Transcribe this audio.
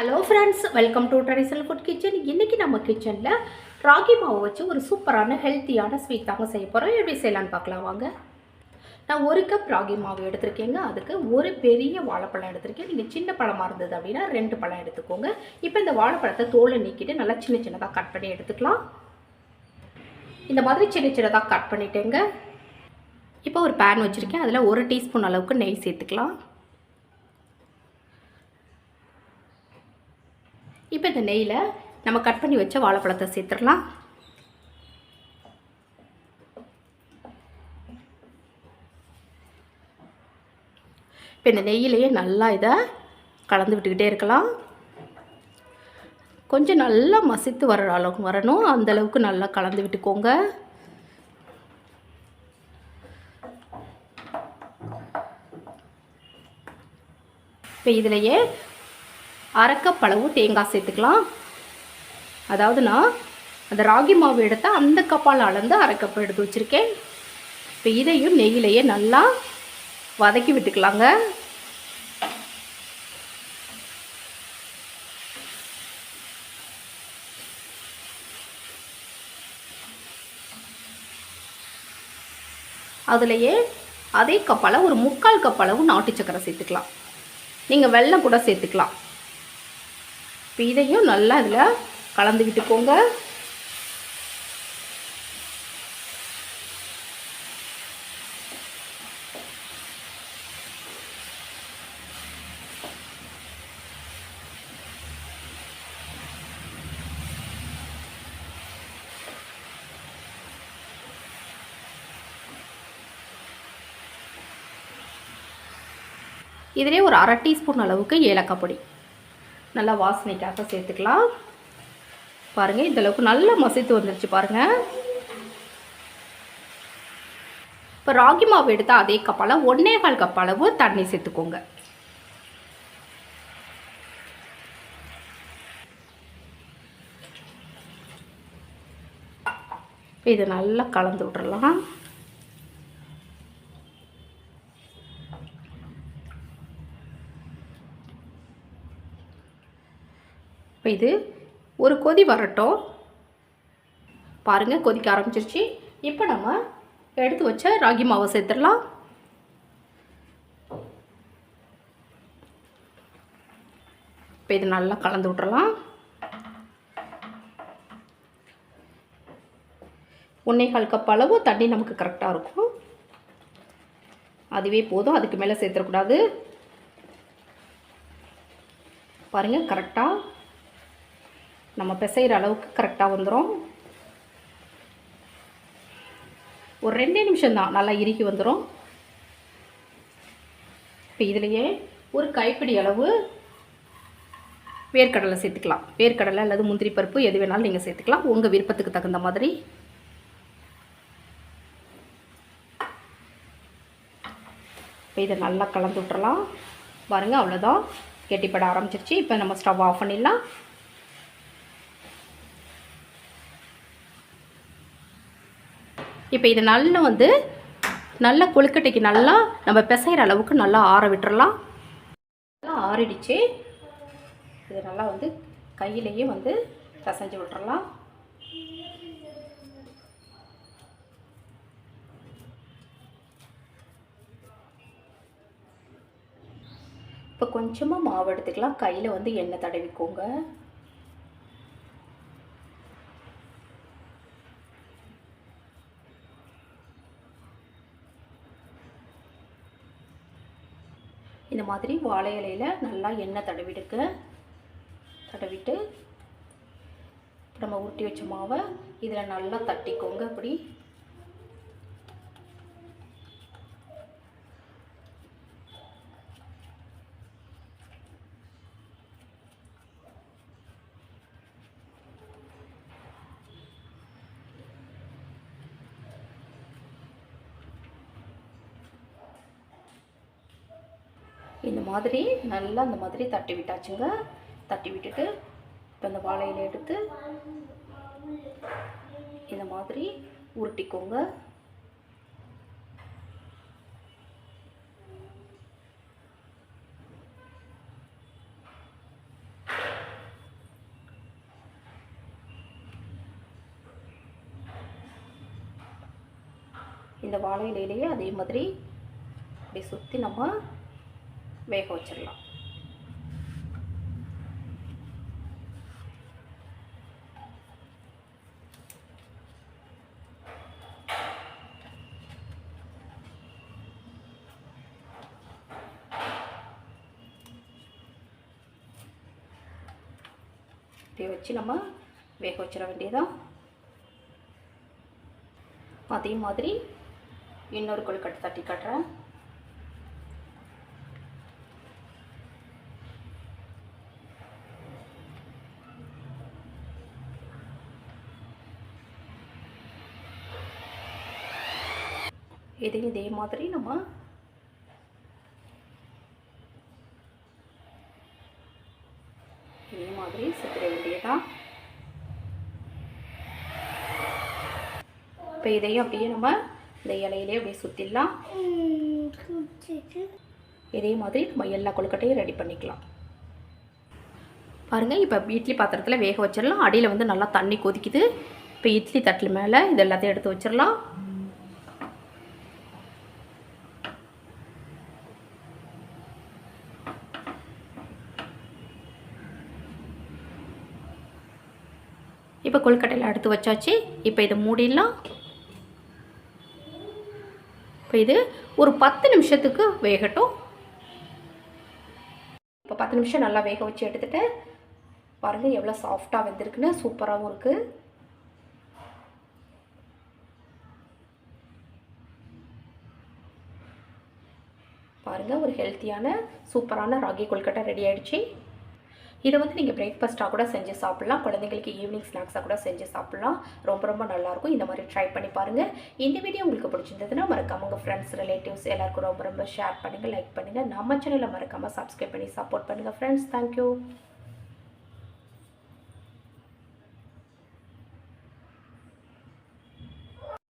Hello friends welcome to traditional food kitchen இன்றைக்கி நம்ம கிச்சனில் ராகி மாவு வச்சு ஒரு சூப்பரான ஹெல்த்தியான ஸ்வீட் தாங்க செய்ய போகிறோம் எப்படி செய்யலான்னு பார்க்கலாம் வாங்க. நான் ஒரு கப் ராகி மாவு எடுத்திருக்கேங்க. அதுக்கு ஒரு பெரிய வாழைப்பழம் எடுத்திருக்கேன். நீங்கள் சின்ன பழமாக இருந்தது அப்படின்னா ரெண்டு பழம் எடுத்துக்கோங்க. இப்போ இந்த வாழைப்பழத்தை தோலை நீக்கிட்டு நல்லா சின்ன சின்னதாக கட் பண்ணி எடுத்துக்கலாம். இந்த மாதிரி சின்ன சின்னதாக கட் பண்ணிட்டேங்க. இப்போ ஒரு பேன் வச்சுருக்கேன். அதில் ஒரு டீஸ்பூன் அளவுக்கு நெய் சேர்த்துக்கலாம். இப்போ இந்த நெய்யில் நம்ம கட் பண்ணி வச்ச வாழைப்பழத்தை சேர்த்துடலாம். இப்போ இந்த நெய்யிலேயே நல்லா இதை கலந்து விட்டுக்கிட்டே இருக்கலாம். கொஞ்சம் நல்லா மசித்து வர அளவுக்கு வரணும். அந்தளவுக்கு நல்லா கலந்து விட்டுக்கோங்க. இப்போ இதிலையே அரைக்கப்பளவு தேங்காய் சேர்த்துக்கலாம். அதாவது நான் அந்த ராகி மாவு எடுத்தால் அந்த கப்பால் அளந்து அரைக்கப்பு எடுத்து வச்சுருக்கேன். இப்போ இதையும் நெய்யிலையே நல்லா வதக்கி விட்டுக்கலாங்க. அதுலேயே அதே கப்பால் ஒரு முக்கால் கப்பளவு நாட்டு சக்கரை சேர்த்துக்கலாம். நீங்கள் வெள்ளம் கூட சேர்த்துக்கலாம். இப்போ இதையும் நல்லா இதில் கலந்து விட்டுக்கோங்க இதிலே ஒரு அரை டீஸ்பூன் அளவுக்கு ஏலக்காய் பொடி. நல்லா வாசனைக்காக சேர்த்துக்கலாம். பாருங்கள் இந்தளவுக்கு நல்லா மசித்து வந்துருச்சு பாருங்கள் இப்போ ராகி மாவு எடுத்தால் அதே கப்பால் ஒன்றே கால் கப் அளவு தண்ணி சேர்த்துக்கோங்க. இதை நல்லா கலந்து விட்றலாம் இது ஒரு கொதி வரட்டும். பாருங்கள் கொதிக்க ஆரம்பிச்சிருச்சு. இப்போ நம்ம எடுத்து வச்ச ராகி மாவை சேர்த்துடலாம். இப்போ இது நல்லா கலந்து விட்றலாம் ஒன்றேகால் கப் அளவு தண்ணி நமக்கு கரெக்டாக இருக்கும். அதுவே போதும் அதுக்கு மேலே சேர்த்துடக்கூடாது. பாருங்கள் கரெக்டாக நம்ம பிசைகிற அளவுக்கு கரெக்டாக வந்துடும் ஒரு ரெண்டே நிமிஷம் தான் நல்லா இறுக்கி வந்துடும் இப்போ இதுலேயே ஒரு கைப்பிடி அளவு வேர்க்கடலை சேர்த்துக்கலாம். வேர்க்கடலை அல்லது முந்திரி பருப்பு எது வேணாலும் நீங்கள் சேர்த்துக்கலாம். உங்கள் விருப்பத்துக்கு தகுந்த மாதிரி. இப்போ இதை நல்லா கலந்து விட்றலாம் பாருங்கள் அவ்வளோதான் கெட்டிப்பட ஆரம்பிச்சிருச்சு. இப்போ நம்ம ஸ்டவ் ஆஃப் பண்ணிடலாம். இப்போ இது நல்லா வந்து நல்லா கொழுக்கட்டைக்கு நல்லா நம்ம பிசைகிற அளவுக்கு நல்லா ஆற விட்டுறலாம். நல்லா ஆறிடுச்சு. இது நல்லா வந்து கையிலேயே வந்து பிசைஞ்சு விட்டுறலாம். இப்போ கொஞ்சமாக மாவு எடுத்துக்கலாம். கையில் வந்து எண்ணெய் தடவிக்கோங்க. இந்த மாதிரி வாழை இலையில் நல்லா எண்ணெய் தடவிடுங்க. தடவிட்டு நம்ம உருட்டி வச்ச மாவை இதில் நல்லா தட்டிக்கோங்க. அப்படி இந்த மாதிரி நல்லா இந்த மாதிரி தட்டி விட்டாச்சுங்க. தட்டி விட்டுட்டு இப்போ இந்த வாழையில் எடுத்து இந்த மாதிரி உருட்டிக்கோங்க. இந்த வாழை இலையிலேயே அதே மாதிரி இப்படி சுற்றி நம்ம வேக வச்சிடலாம். இப்படி வச்சு நம்ம வேக வச்சிட வேண்டியதான் அதே மாதிரி இன்னொரு கொழுக்கட்டை தட்டி காட்டுறேன். இதையும் இதே மாதிரி நம்ம இதே மாதிரி சுத்திர வேண்டியதான் இப்போ இதையும் அப்படியே நம்ம இந்த இலையிலே அப்படியே சுற்றிடலாம் இதே மாதிரி நம்ம எல்லா கொழுக்கட்டையும் ரெடி பண்ணிக்கலாம். பாருங்கள் இப்போ இட்லி பாத்திரத்தில் வேக வச்சிடலாம். அடியில் வந்து நல்லா தண்ணி கொதிக்குது. இப்போ இட்லி தட்டில் மேலே இது எல்லாத்தையும் எடுத்து வச்சிடலாம். இப்போ கொழுக்கட்டையில் எடுத்து வச்சாச்சு. இப்போ இதை மூடிடலாம். இப்போ இது ஒரு பத்து நிமிஷத்துக்கு வேகட்டும். இப்போ பத்து நிமிஷம் நல்லா வேக வச்சு எடுத்துட்டு பாருங்கள் எவ்வளோ சாஃப்டாக வெந்திருக்குன்னு சூப்பராகவும் இருக்குது பாருங்கள் ஒரு ஹெல்த்தியான சூப்பரான ராகி கொழுக்கட்டை ரெடி ஆகிடுச்சி இதை வந்து நீங்கள் பிரேக்ஃபாஸ்ட்டாக கூட செஞ்சு சாப்பிட்லாம். குழந்தைங்களுக்கு ஈவினிங் ஸ்நாக்ஸாக கூட செஞ்சு சாப்பிட்லாம். ரொம்ப ரொம்ப நல்லாயிருக்கும். இந்த மாதிரி ட்ரை பண்ணி பாருங்கள் இந்த வீடியோ உங்களுக்கு பிடிச்சிருந்ததுன்னா மறக்காம உங்கள் ஃப்ரெண்ட்ஸ் ரிலேட்டிவ்ஸ் எல்லாருக்கும் ரொம்ப ரொம்ப ஷேர் பண்ணுங்கள் லைக் பண்ணுங்கள் நம்ம சேனலை மறக்காமல் சப்ஸ்கிரைப் பண்ணி சப்போர்ட் பண்ணுங்கள் ஃப்ரெண்ட்ஸ் தேங்க்யூ